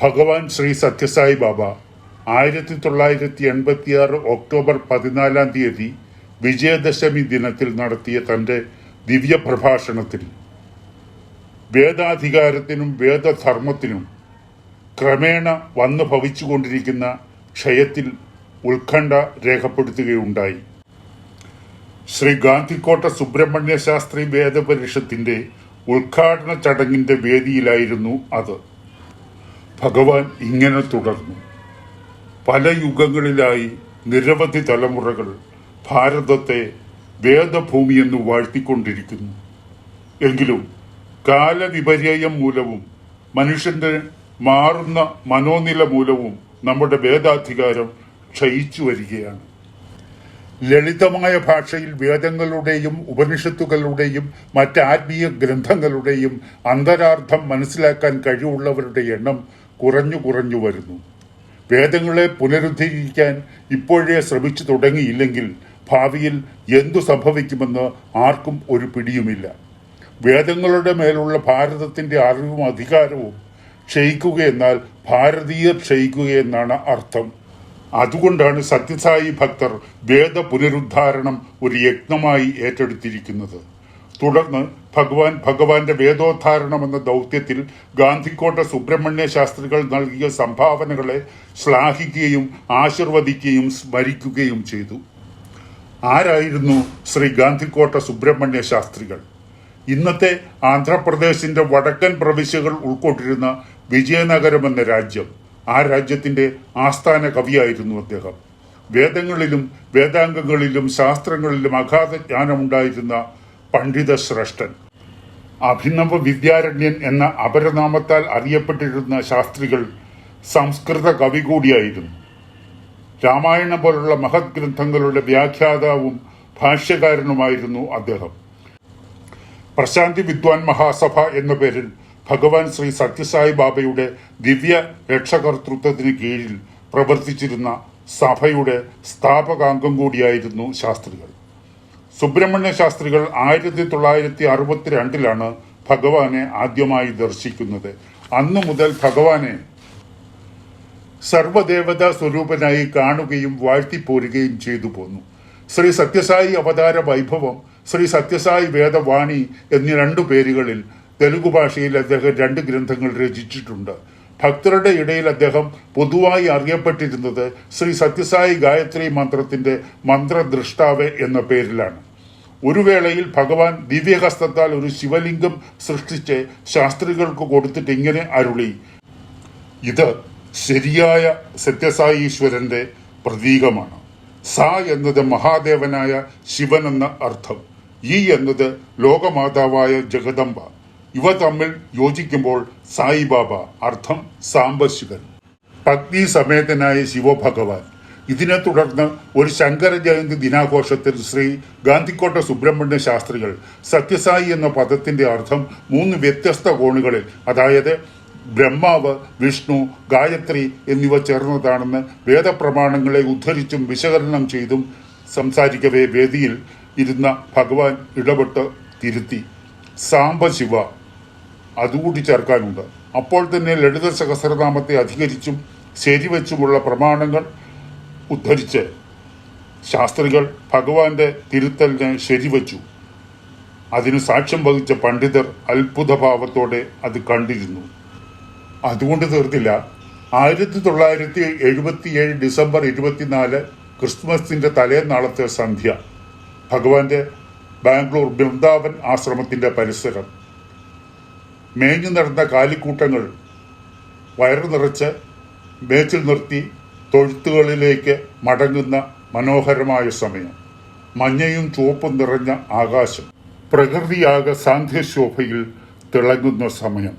ഭഗവാൻ ശ്രീ സത്യസായി ബാബ ആയിരത്തി തൊള്ളായിരത്തി എൺപത്തിയാറ് ഒക്ടോബർ പതിനാലാം തീയതി വിജയദശമി ദിനത്തിൽ നടത്തിയ തന്റെ ദിവ്യ പ്രഭാഷണത്തിൽ വേദാധികാരത്തിനും വേദധർമ്മത്തിനും ക്രമേണ വന്നു ഭവിച്ചുകൊണ്ടിരിക്കുന്ന ക്ഷയത്തിൽ ഉത്കണ്ഠ രേഖപ്പെടുത്തുകയുണ്ടായി. ശ്രീ ഗാന്ധിക്കോട്ട സുബ്രഹ്മണ്യ ശാസ്ത്രി വേദപരിഷത്തിന്റെ ഉദ്ഘാടന ചടങ്ങിന്റെ വേദിയിലായിരുന്നു അത്. ഭഗവാൻ ഇങ്ങനെ തുടർന്നു. പല യുഗങ്ങളിലായി നിരവധി തലമുറകൾ ഭാരതത്തെ വേദഭൂമി എന്ന് വാഴ്ത്തിക്കൊണ്ടിരിക്കുന്നു. എങ്കിലും കാലവിപര്യം മൂലവും മനുഷ്യന്റെ മാറുന്ന മനോനില മൂലവും നമ്മുടെ വേദാധികാരം ക്ഷയിച്ചു വരികയാണ്. ലളിതമായ ഭാഷയിൽ വേദങ്ങളുടെയും ഉപനിഷത്തുകളുടെയും മറ്റ് ആത്മീയ ഗ്രന്ഥങ്ങളുടെയും അന്തരാർത്ഥം മനസ്സിലാക്കാൻ കഴിവുള്ളവരുടെ എണ്ണം കുറഞ്ഞു കുറഞ്ഞു വരുന്നു. വേദങ്ങളെ പുനരുദ്ധരിക്കാൻ ഇപ്പോഴേ ശ്രമിച്ചു തുടങ്ങിയില്ലെങ്കിൽ ഭാവിയിൽ എന്തു സംഭവിക്കുമെന്ന് ആർക്കും ഒരു പിടിയുമില്ല. വേദങ്ങളുടെ മേലുള്ള ഭാരതത്തിന്റെ അറിവും അധികാരവും ക്ഷയിക്കുകയെന്നാൽ ഭാരതീയർ ക്ഷയിക്കുകയെന്നാണ് അർത്ഥം. അതുകൊണ്ടാണ് സത്യസായി ഭക്തർ വേദ പുനരുദ്ധാരണം ഒരു യജ്ഞമായി ഏറ്റെടുത്തിരിക്കുന്നത്. തുടർന്ന് ഭഗവാൻ ഭഗവാന്റെ വേദോദ്ധാരണം എന്ന ദൗത്യത്തിൽ ഗാന്ധിക്കോട്ട സുബ്രഹ്മണ്യ ശാസ്ത്രികൾ നൽകിയ സംഭാവനകളെ ശ്ലാഘിക്കുകയും ആശീർവദിക്കുകയും സ്മരിക്കുകയും ചെയ്തു. ആരായിരുന്നു ശ്രീ ഗാന്ധിക്കോട്ട സുബ്രഹ്മണ്യ ശാസ്ത്രികൾ? ഇന്നത്തെ ആന്ധ്രാപ്രദേശിന്റെ വടക്കൻ പ്രവിശ്യകൾ ഉൾക്കൊണ്ടിരുന്ന വിജയനഗരം എന്ന രാജ്യം ആ രാജ്യത്തിന്റെ ആസ്ഥാന കവിയായിരുന്നു അദ്ദേഹം. വേദങ്ങളിലും വേദാംഗങ്ങളിലും ശാസ്ത്രങ്ങളിലും അഗാധ ജ്ഞാനമുണ്ടായിരുന്ന പണ്ഡിത ശ്രേഷ്ഠൻ അഭിനവ വിദ്യാരണ്യൻ എന്ന അപരനാമത്താൽ അറിയപ്പെട്ടിരുന്ന ശാസ്ത്രികൾ സംസ്കൃത കവി കൂടിയായിരുന്നു. രാമായണം പോലുള്ള മഹത് ഗ്രന്ഥങ്ങളുടെ വ്യാഖ്യാതാവും ഭാഷ്യകാരനുമായിരുന്നു അദ്ദേഹം. പ്രശാന്തി വിദ്വാൻ മഹാസഭ എന്ന പേരിൽ ഭഗവാൻ ശ്രീ സത്യസായി ബാബയുടെ ദിവ്യ രക്ഷകർത്തൃത്വത്തിന് കീഴിൽ പ്രവർത്തിച്ചിരുന്ന സഭയുടെ സ്ഥാപകാംഗം കൂടിയായിരുന്നു ശാസ്ത്രികൾ. സുബ്രഹ്മണ്യ ശാസ്ത്രികൾ ആയിരത്തി തൊള്ളായിരത്തി അറുപത്തിരണ്ടിലാണ് ഭഗവാനെ ആദ്യമായി ദർശിക്കുന്നത്. അന്നു മുതൽ ഭഗവാനെ സർവദേവതാ സ്വരൂപനായി കാണുകയും വാഴ്ത്തിപ്പോരുകയും ചെയ്തു പോന്നു. ശ്രീ സത്യസായി അവതാര വൈഭവം ശ്രീ സത്യസായി വേദവാണി എന്നീ രണ്ടു പേരുകളിൽ തെലുഗു ഭാഷയിൽ അദ്ദേഹം രണ്ട് ഗ്രന്ഥങ്ങൾ രചിച്ചിട്ടുണ്ട്. ഭക്തരുടെ ഇടയിൽ അദ്ദേഹം പൊതുവായി അറിയപ്പെട്ടിരുന്നത് ശ്രീ സത്യസായി ഗായത്രി മന്ത്രത്തിന്റെ മന്ത്രദ്രഷ്ടാവ് എന്ന പേരിലാണ്. ഒരു വേളയിൽ ഭഗവാൻ ദിവ്യഹസ്തത്താൽ ഒരു ശിവലിംഗം സൃഷ്ടിച്ച് ശാസ്ത്രികൾക്ക് കൊടുത്തിട്ട് ഇങ്ങനെ അരുളി. ഇത് ശരിയായ സത്യസായി ഈശ്വരന്റെ പ്രതീകമാണ്. സ എന്നത് മഹാദേവനായ ശിവൻ എന്ന അർത്ഥം. ഈ എന്നത് ലോകമാതാവായ ജഗദംബ. ഇവ തമ്മിൽ യോജിക്കുമ്പോൾ സായിബാബ അർത്ഥം സാംബശിവൻ. പത്നി സമേതനായ ശിവഭഗവാൻ. ഇതിനെ തുടർന്ന് ഒരു ശങ്കര ജയന്തി ദിനാഘോഷത്തിൽ ശ്രീ ഗാന്ധിക്കോട്ട സുബ്രഹ്മണ്യ ശാസ്ത്രികൾ സത്യസായി എന്ന പദത്തിന്റെ അർത്ഥം മൂന്ന് വ്യത്യസ്ത കോണുകളിൽ അതായത് ബ്രഹ്മാവ് വിഷ്ണു ഗായത്രി എന്നിവ ചേർന്നതാണെന്ന് വേദപ്രമാണങ്ങളെ ഉദ്ധരിച്ചും വിശകലനം ചെയ്തും സംസാരിക്കവേ വേദിയിൽ ഇരുന്ന ഭഗവാൻ ഇടപെട്ട് തിരുത്തി. സാംബശിവ. അതുകൂടി ചേർക്കാനുണ്ട്. അപ്പോൾ തന്നെ ലളിത സഹസ്രനാമത്തെ അധികരിച്ചും ശരിവെച്ചുമുള്ള പ്രമാണങ്ങൾ ഉദ്ധരിച്ച് ശാസ്ത്രികൾ ഭഗവാന്റെ തിരുത്തലിനെ ശരിവച്ചു. അതിന് സാക്ഷ്യം വഹിച്ച പണ്ഡിതർ അത്ഭുതഭാവത്തോടെ അത് കണ്ടിരുന്നു. അതുകൊണ്ട് തീർത്തില്ല. ആയിരത്തി തൊള്ളായിരത്തി എഴുപത്തിയേഴ് ഡിസംബർ ഇരുപത്തിനാല് ക്രിസ്മസിന്റെ തലേനാളത്തെ സന്ധ്യ ഭഗവാന്റെ ബാംഗ്ലൂർ ബൃന്ദാവൻ ആശ്രമത്തിന്റെ പരിസരം. മേഞ്ഞു നടന്ന കാലിക്കൂട്ടങ്ങൾ വയറു നിറച്ച് മേച്ചിൽ നിർത്തി തൊഴുത്തുകളിലേക്ക് മടങ്ങുന്ന മനോഹരമായ സമയം. മഞ്ഞയും ചുവപ്പും നിറഞ്ഞ ആകാശം. പ്രകൃതിയാകെ സാന്ധ്യശോഭയിൽ തിളങ്ങുന്ന സമയം.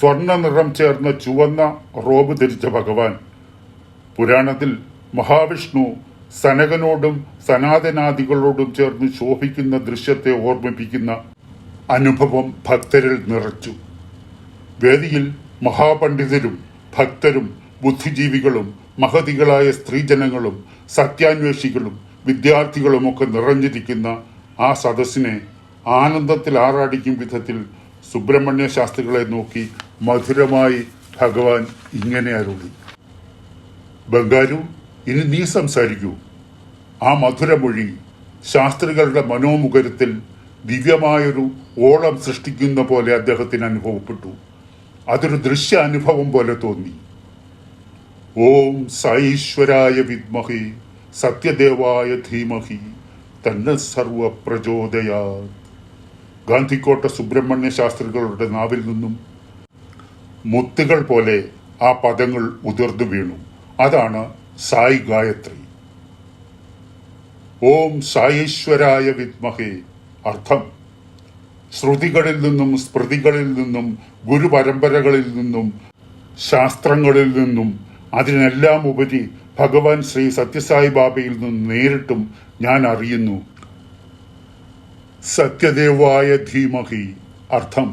സ്വർണ നിറം ചേർന്ന ചുവന്ന റോബ് ധരിച്ച ഭഗവാൻ. പുരാണത്തിൽ മഹാവിഷ്ണു സനകനോടും സനാതനാദികളോടും ചേർന്ന് ശോഭിക്കുന്ന ദൃശ്യത്തെ ഓർമ്മിപ്പിക്കുന്ന അനുഭവം ഭക്തരിൽ നിറച്ചു. വേദിയിൽ മഹാപണ്ഡിതരും ഭക്തരും ബുദ്ധിജീവികളും മഹതികളായ സ്ത്രീജനങ്ങളും സത്യാന്വേഷികളും വിദ്യാർത്ഥികളുമൊക്കെ നിറഞ്ഞിരിക്കുന്ന ആ സദസ്സിനെ ആനന്ദത്തിൽ ആറാടിക്കും വിധത്തിൽ സുബ്രഹ്മണ്യ ശാസ്ത്രികളെ നോക്കി മധുരമായി ഭഗവാൻ ഇങ്ങനെ അരുളി. ബംഗാരു ഇനി നീ സംസാരിക്കൂ. ആ മധുരമൊഴി ശാസ്ത്രികളുടെ മനോമുഖരത്തിൽ ദിവ്യമായൊരു ഓളം സൃഷ്ടിക്കുന്ന പോലെ അദ്ദേഹത്തിന് അനുഭവപ്പെട്ടു. അതൊരു ദൃശ്യ അനുഭവം പോലെ തോന്നി. ഓം സൈശ്വരായ വിദ്മഹി സത്യദേവായ ധീമഹി തന്നെ സർവ പ്രചോദയാ ഗാന്ധിക്കോട്ട സുബ്രഹ്മണ്യ ശാസ്ത്രികളുടെ നാവിൽ നിന്നും മുത്തുകൾ പോലെ ആ പദങ്ങൾ ഉതിർന്നു വീണു. അതാണ് സായി ഗായത്രി. ഓം സായേശ്വരായ വിദ്മഹേ അർത്ഥം ശ്രുതികളിൽ നിന്നും സ്മൃതികളിൽ നിന്നും ഗുരുപരമ്പരകളിൽ നിന്നും ശാസ്ത്രങ്ങളിൽ നിന്നും അതിനെല്ലാം ഉപരി ഭഗവാൻ ശ്രീ സത്യസായി ബാബയിൽ നിന്നും നേരിട്ടും ഞാൻ അറിയുന്നു. സത്യദേവായ ധീമഹി അർത്ഥം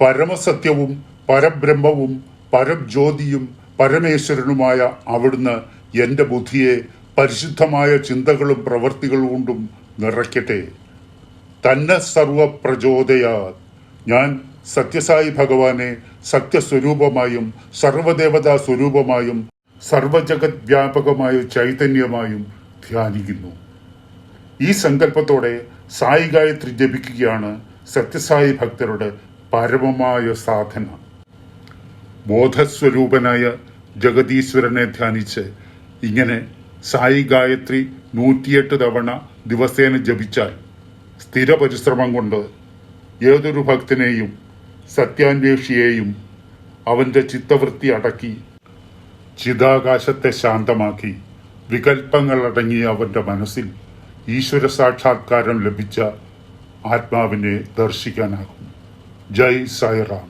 പരമസത്യവും പരബ്രഹ്മവും പരജ്യോതിയും പരമേശ്വരനുമായ അവിടുന്ന് എന്റെ ബുദ്ധിയെ പരിശുദ്ധമായ ചിന്തകളും പ്രവൃത്തികളും കൊണ്ടും നിറയ്ക്കട്ടെ. തന്നെ സർവ പ്രചോദയാ ഞാൻ സത്യസായി ഭഗവാനെ സത്യസ്വരൂപമായും സർവദേവതാ സ്വരൂപമായും സർവജഗത് വ്യാപകമായ ചൈതന്യമായും ധ്യാനിക്കുന്നു. ഈ സങ്കല്പത്തോടെ സായി ഗായത്രി ജപിക്കുകയാണ് സത്യസായി ഭക്തരുടെ പരമമായ സാധന. ബോധസ്വരൂപനായ ജഗതീശ്വരനെ ധ്യാനിച്ച് ഇങ്ങനെ സായി ഗായത്രി നൂറ്റിയെട്ട് തവണ ദിവസേന ജപിച്ചാൽ സ്ഥിരപരിശ്രമം കൊണ്ട് ഏതൊരു ഭക്തനെയും സത്യാന്വേഷിയെയും അവന്റെ ചിത്തവൃത്തി അടക്കി ചിതാകാശത്തെ ശാന്തമാക്കി വികൽപ്പങ്ങൾ അടങ്ങിയ അവന്റെ മനസ്സിൽ ഈശ്വര സാക്ഷാത്കാരം ലഭിച്ച ആത്മാവിനെ ദർശിക്കാനാകും. ജയ് സായിറാം.